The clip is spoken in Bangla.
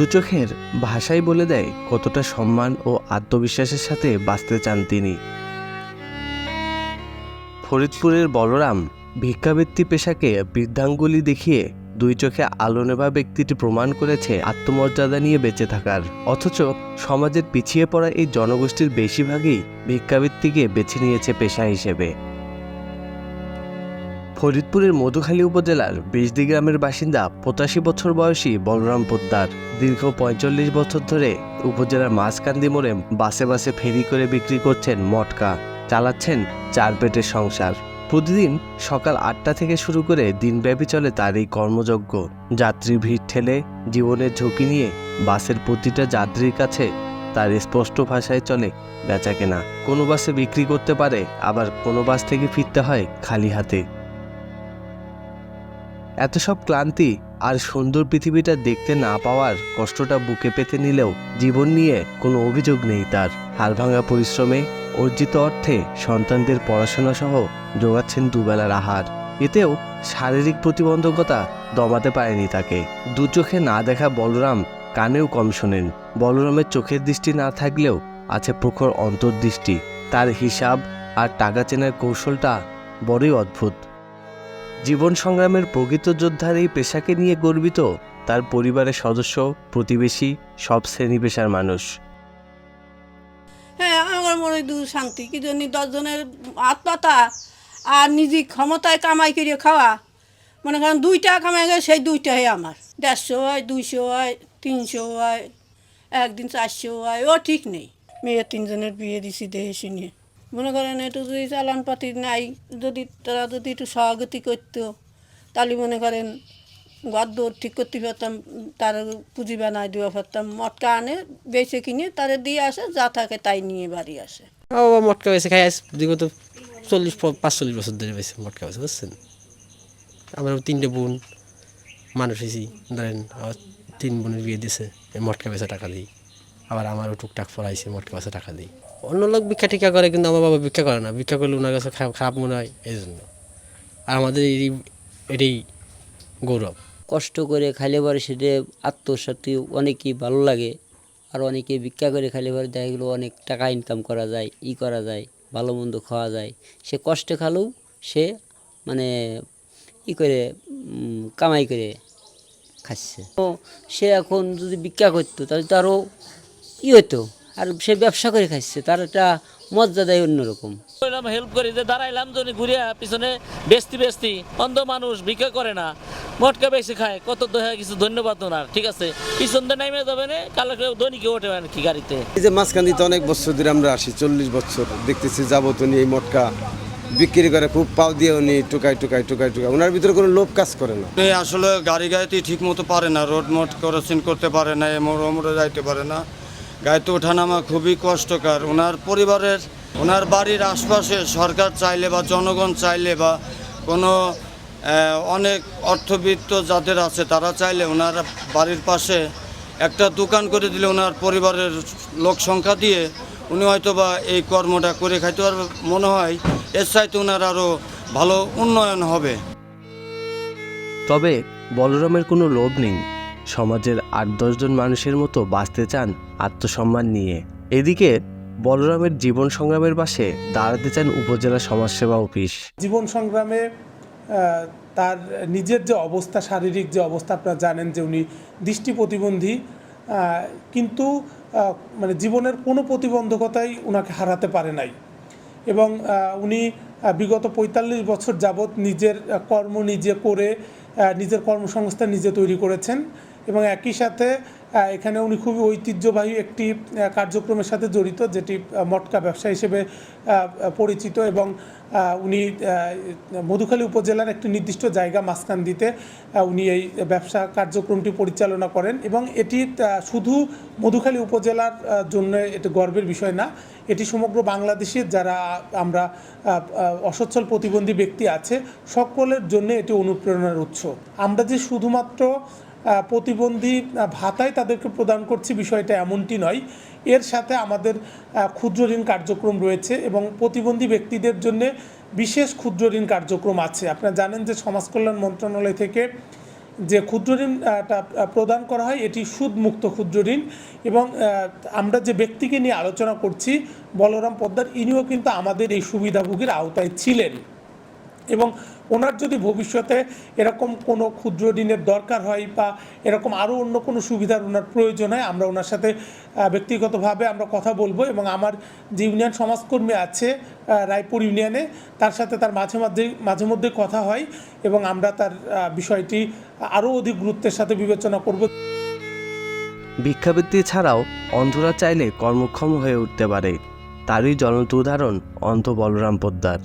দু চোখের ভাষাই বলে দেয় কতটা সম্মান ও আত্মবিশ্বাসের সাথে বাঁচতে চান তিনি। ফরিদপুরের বলরাম ভিক্ষাবৃত্তি পেশাকে বৃদ্ধাঙ্গুলি দেখিয়ে দুই চোখে আলো নেভা ব্যক্তিটি প্রমাণ করেছে আত্মমর্যাদা নিয়ে বেঁচে থাকার। অথচ সমাজের পিছিয়ে পড়া এই জনগোষ্ঠীর বেশিরভাগই ভিক্ষাবৃত্তিকে বেছে নিয়েছে পেশা হিসেবে। ফরিদপুরের মধুখালী উপজেলার বিজদি গ্রামের বাসিন্দা পঁচাশি বছর বয়সী বলরাম পোদ্দার দীর্ঘ পঁয়তাল্লিশ বছর ধরে উপজেলার মাঝকান্দি মোড়ে বাসে বাসে ফেরি করে বিক্রি করছেন মটকা। চালাচ্ছেন চার পেটের সংসার। প্রতিদিন সকাল আটটা থেকে শুরু করে দিনব্যাপী চলে তার এই কর্মযজ্ঞ। যাত্রী ভিড় ঠেলে জীবনের ঝুঁকি নিয়ে বাসের প্রতিটা যাত্রীর কাছে তার স্পষ্ট ভাষায় চলে বেচা কেনা কোনো বাসে বিক্রি করতে পারে, আবার কোনো বাস থেকে ফিরতে হয় খালি হাতে। এত সব ক্লান্তি আর সুন্দর পৃথিবীটা দেখতে না পাওয়ার কষ্টটা বুকে পেতে নিলেও জীবন নিয়ে কোনো অভিযোগ নেই তার। হাড়ভাঙা পরিশ্রমে, অর্জিত অর্থে সন্তানদের পড়াশোনা সহ জোগাচ্ছেন দুবেলার আহার। এতেও শারীরিক প্রতিবন্ধকতা দমাতে পারেনি তাকে। দু চোখে না দেখা বলরাম কানেও কম শোনেন। বলরামের চোখের দৃষ্টি না থাকলেও আছে প্রখর অন্তর্দৃষ্টি। তার হিসাব আর টাকা চেনার কৌশলটা বড়ই অদ্ভুত। জীবন সংগ্রামের প্রকৃত যোদ্ধার এই পেশাকে নিয়ে গর্বিত তার পরিবারের সদস্য, প্রতিবেশী, সব শ্রেণি পেশার মানুষ। হ্যাঁ আমার মনে দু শান্তি। কি জন্য দশজনের হাত পাতা আর নিজে ক্ষমতায় কামাই করে খাওয়া। মনে করেন দুইটা কামাই গেলে সেই দুইটাই আমার। দেড়শো হয়, দুইশো হয়, তিনশো হয়, একদিন চারশো হয়, ও ঠিক নেই। মেয়ে তিনজনের বিয়ে দিছি দেহে শুনে মনে করেন একটু যদি চালান পাতি নাই, যদি তারা যদি একটু সহগতি করতো, তাহলে মনে করেন গদ্দ ঠিক করতে পারতাম, তার পুঁজি বানায় দেওয়া পারতাম। মটকা আনে, বেচে কিনে তারে দিয়ে আসে, যা থাকে তাই নিয়ে বাড়ি আসে। ও মটকা বেছে খাই আস বিগত চল্লিশ, পাঁচচল্লিশ বছর ধরে বেঁচে মটকা বেছে বুঝছেন? আমার তিনটে বোন, মানুষ হয়েছি, ধরেন তিন বোনের বিয়ে দিয়েছে মটকা বেচা টাকা দিই আবার আমারও টুকটাক পড়াইছে মটকা বেচা টাকা দিই অন্য লোক ভিক্ষা টিক্ষা করে কিন্তু আমার বাবা ভিক্ষা করে না। ভিক্ষা করলে ওনার কাছে খারাপ খারাপ মনে হয় এই জন্য আর আমাদের এই এটাই গৌরব। কষ্ট করে খাইলে পরে সেটা আত্মসাথী অনেকই ভালো লাগে। আর অনেকে ভিক্ষা করে খাইলে পরে দেখা গেলো অনেক টাকা ইনকাম করা যায়, ই করা যায়, ভালো মন্দ খাওয়া যায়। সে কষ্টে খালেও সে মানে ই করে কামাই করে খাচ্ছে। তো সে এখন যদি ভিক্ষা করতো, তাহলে তো আরও ই হতো আর সে ব্যবসা করে খাচ্ছে তার একটা মর্যাদাই অন্যরকম। করলাম হেল্প করি। যে দাঁড়াইলাম যদি ঘুরিয়া পিছনে বেস্তি বেস্তি অন্ধ মানুষ ভিক্ষা করে না। মটকা বেশি খায় কত দয়া কিছু ধন্যবাদ ওনার ঠিক আছে? পিছন দিয়ে নামে যাবে না কালো দৈনিকে ওঠে আর কি গাড়িতে। এই যে মাঝখান্দিতে অনেক বছর ধরে আমরা আসি চল্লিশ বছর দেখতেছি যাবত উনি এই মটকা। বিক্রি করে খুব পাও দিয়ে উনি টুকাই টুকাই টুকাই টুকাই ওনার ভিতরে কোনো লোভ কাজ করে না? আসলে গাড়ি গাড়িতে ঠিক মতো পারে না রোড মোড ক্রসিং করতে পারে না এমর ওমরে যাইতে পারে না। গাড়িতে ওঠানামা খুবই কষ্টকর। ওনার পরিবারের, ওনার বাড়ির আশপাশে সরকার চাইলে বা জনগণ চাইলে বা কোনো অনেক অর্থবিত্ত যাদের আছে, তারা চাইলে ওনার বাড়ির পাশে একটা দোকান করে দিলে ওনার পরিবারের লোক সংখ্যা দিয়ে উনি হয়তো বা এই কর্মটা করে খাইতে পারবে। মনে হয় এর চাইতে ওনার আরও ভালো উন্নয়ন হবে। তবে বলরামের কোনো লোভ নেই। সমাজের আট দশজন মানুষের মতো বাঁচতে চান আত্মসম্মান নিয়ে। এদিকে, বলরামের জীবন সংগ্রামের পাশে দাঁড়াতে চান উপজেলা সমাজসেবা অফিস। জীবন সংগ্রামে তার নিজের যে অবস্থা, শারীরিক যে অবস্থা, আপনারা জানেন যে উনি দৃষ্টি প্রতিবন্ধী কিন্তু মানে জীবনের কোনো প্রতিবন্ধকতাই ওনাকে হারাতে পারে নাই। এবং উনি বিগত পঁয়তাল্লিশ বছর যাবৎ নিজের কর্ম নিজে করে নিজের কর্মসংস্থান নিজে তৈরি করেছেন। এবং একই সাথে এখানে উনি খুবই ঐতিহ্যবাহী একটি কার্যক্রমের সাথে জড়িত যেটি মটকা ব্যবসা হিসেবে পরিচিত এবং উনি মধুখালী উপজেলার একটি নির্দিষ্ট জায়গা মাঝখান্দিতে আহ, উনি এই ব্যবসা কার্যক্রমটি পরিচালনা করেন এবং এটি শুধু মধুখালী উপজেলার জন্য এটি গর্বের বিষয় না এটি সমগ্র বাংলাদেশের যারা আমরা অসচ্ছল প্রতিবন্ধী ব্যক্তি আছে সকলের জন্য এটি অনুপ্রেরণার উৎস। আমরা যে শুধুমাত্র প্রতিবন্ধী ভাতায় তাদেরকে প্রদান করছি। বিষয়টা এমনটি নয়। এর সাথে আমাদের ক্ষুদ্র ঋণ কার্যক্রম রয়েছে এবং প্রতিবন্ধী ব্যক্তিদের জন্য বিশেষ ক্ষুদ্র ঋণ কার্যক্রম আছে। আপনারা জানেন যে সমাজ কল্যাণ মন্ত্রণালয় থেকে যে ক্ষুদ্র ঋণটা প্রদান করা হয়, এটি সুদমুক্ত ক্ষুদ্র ঋণ এবং আমরা যে ব্যক্তিকে নিয়ে আলোচনা করছি, বলরাম পদ্মার ইনিও কিন্তু আমাদের এই সুবিধাভোগীর আওতায় ছিলেন এবং ওনার যদি ভবিষ্যতে এরকম কোনো ক্ষুদ্র ঋণের দরকার হয় বা এরকম আরও অন্য কোনো সুবিধার ওনার প্রয়োজন হয়, আমরা ওনার সাথে ব্যক্তিগতভাবে আমরা কথা বলব এবং আমার যে ইউনিয়ন সমাজকর্মী আছে রায়পুর ইউনিয়নে, তার সাথে তার মাঝে মাঝে মাঝে মধ্যে কথা হয় এবং আমরা তার বিষয়টি আরও অধিক গুরুত্বের সাথে বিবেচনা করব। ভিক্ষাবৃত্তি ছাড়াও অন্ধরা চাইলে কর্মক্ষম হয়ে উঠতে পারে। তারই জ্বলন্ত উদাহরণ অন্ধ বলরাম পোদ্দার।